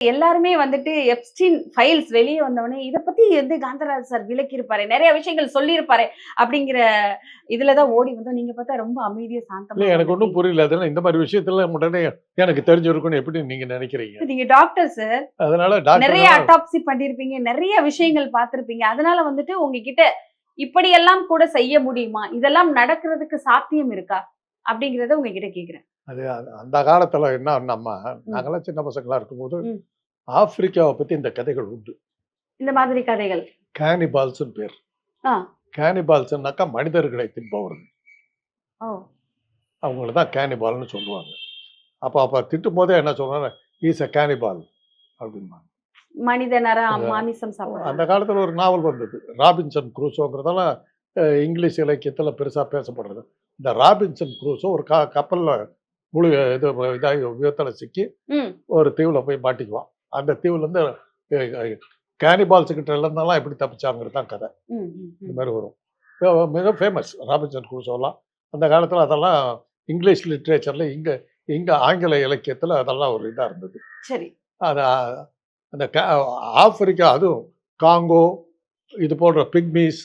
எல்லாருமே வந்துட்டு Epstein files வெளியே வந்தவொடனே இத பத்தி வந்து காந்தராஜ் சார் விளக்கி இருப்பாரு நிறைய விஷயங்கள் சொல்லியிருப்பாரு அப்படிங்கிற இதுலதான் ஓடி வந்தோம். நீங்க பார்த்தா ரொம்ப அமைதியா சாந்தமா எனக்கு ஒன்றும் புரியல. அதெல்லாம் இந்த மாதிரி விஷயத்துல உடனே எனக்கு தெரிஞ்சிருக்கும்னு எப்படி நீங்க நினைக்கிறீங்க? நீங்க டாக்டர் சார் அதனால நிறைய அட்டாப்சி பண்ணிருப்பீங்க நிறைய விஷயங்கள் பார்த்திருப்பீங்க. அதனால வந்துட்டு உங்ககிட்ட இப்படியெல்லாம் கூட செய்ய முடியுமா? இதெல்லாம் நடக்கிறதுக்கு சாத்தியம் இருக்கா? அப்படிங்கறத உங்ககிட்ட கேக்குறேன். அது அந்த- காலத்துல என்ன நம்ம நாங்கெல்லாம் சின்ன பசங்களா இருக்கும்போது. ஆப்பிரிக்காவை பத்தி இந்த கதைகள் உண்டு. இந்த மாதிரி கதைகள். கேனிபால்ஸ்னு பேர். கேனிபால்ஸ்னாக்கா மனிதர்களை தின்பவர்கள். அவங்கள தான் கேனிபால்னு சொல்லுவாங்க. அப்போ அப்போ திட்டும் போதே என்ன சொல்றாங்க? ஈஸ் அ கேனிபால் அப்படிம்பாங்க. மனித நர அது- மாமிசம் சாப்பிடுறாங்க அந்த காலத்துல ஒரு நாவல் வந்தது. ராபின்சன் குரூசோங்கிறதெல்லாம் இங்கிலீஷ் இலக்கியத்துல பெருசா பேசப்படுறது. இந்த ராபின்சன் குரூசோ ஒரு க கப்பல்ல முழு இது இதாகி விபத்தில் சிக்கி ஒரு தீவுல போய் மாட்டிக்குவான். அந்த தீவுல இருந்து கேனிபால்ஸ் கிட்ட இருந்தெல்லாம் எப்படி தப்பிச்சாங்கிறது தான் கதை. இந்த. மாதிரி வரும். மிக ஃபேமஸ் ராபின்சன் குரூசோலாம் அந்த காலத்துல அதெல்லாம் இங்கிலீஷ் லிட்ரேச்சர்ல இங்க இங்க ஆங்கில இலக்கியத்துல அதெல்லாம் ஒரு இதா இருந்தது. சரி. அது அந்த ஆப்பிரிக்கா அதுவும் காங்கோ இது போன்ற பிக்மீஸ்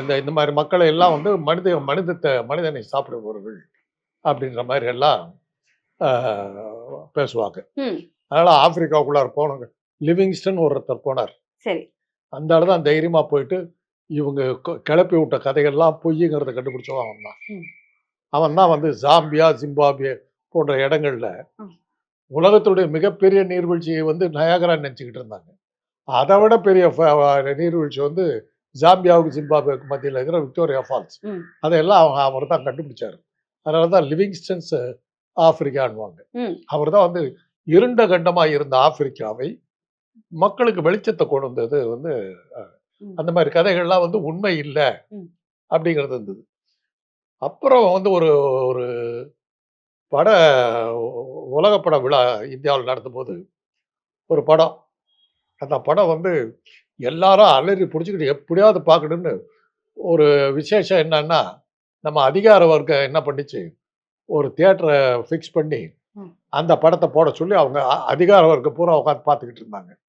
இந்த இந்த மாதிரி மக்களை எல்லாம் வந்து மனித மனிதத்தை மனிதனை சாப்பிடுபவர்கள். அப்படின்ற மாதிரி எல்லாம் பேசுவாங்க. அதனால ஆப்பிரிக்காவுக்குள்ளார போனவங்க லிவிங்ஸ்டன் ஒருத்தர் போனார். சரி. அந்த ஆள் தான் தைரியமா போயிட்டு இவங்க கிளப்பி விட்ட கதைகள்லாம் பொய்யுங்கிறத கண்டுபிடிச்சவன் அவன் தான். அவன் தான் வந்து ஜாம்பியா ஜிம்பாப்வே போன்ற இடங்கள்ல. உலகத்துடைய மிகப்பெரிய நீர்வீழ்ச்சியை வந்து நயாகரா நினச்சிக்கிட்டு இருந்தாங்க. அதை விட பெரிய நீர்வீழ்ச்சி வந்து ஜாம்பியாவுக்கு ஜிம்பாப்வேக்கு மத்தியில் இருக்கிற விக்டோரியா ஃபால்ஸ். அதையெல்லாம் அவங்க அவர் தான் கண்டுபிடிச்சாரு. அதனால தான் லிவிங்ஸ்டன்ஸ் ஆப்பிரிக்கான்வாங்க அவர் தான் வந்து இருண்ட கண்டமாக இருந்த ஆப்பிரிக்காவை மக்களுக்கு வெளிச்சத்தை கொண்டு வந்தது வந்து. அந்த மாதிரி கதைகள்லாம் வந்து உண்மை இல்லை. அப்படிங்கிறது இருந்தது அப்புறம் வந்து ஒரு ஒரு பட உலக பட விழா இந்தியாவில் நடத்தும்போது ஒரு படம் அந்த படம் வந்து எல்லாரும் அலறி பிடிச்சிக்கிட்டு எப்படியாவது பார்க்கணுன்னு ஒரு விசேஷம் என்னன்னா நம்ம அதிகார வர்க்கம் என்ன பண்ணிச்சு ஒரு தியேட்டரை ஃபிக்ஸ் பண்ணி. அந்த படத்தை போட சொல்லி அவங்க அதிகார வர்க்கம் பூரா உட்காந்து பார்த்துக்கிட்டு இருந்தாங்க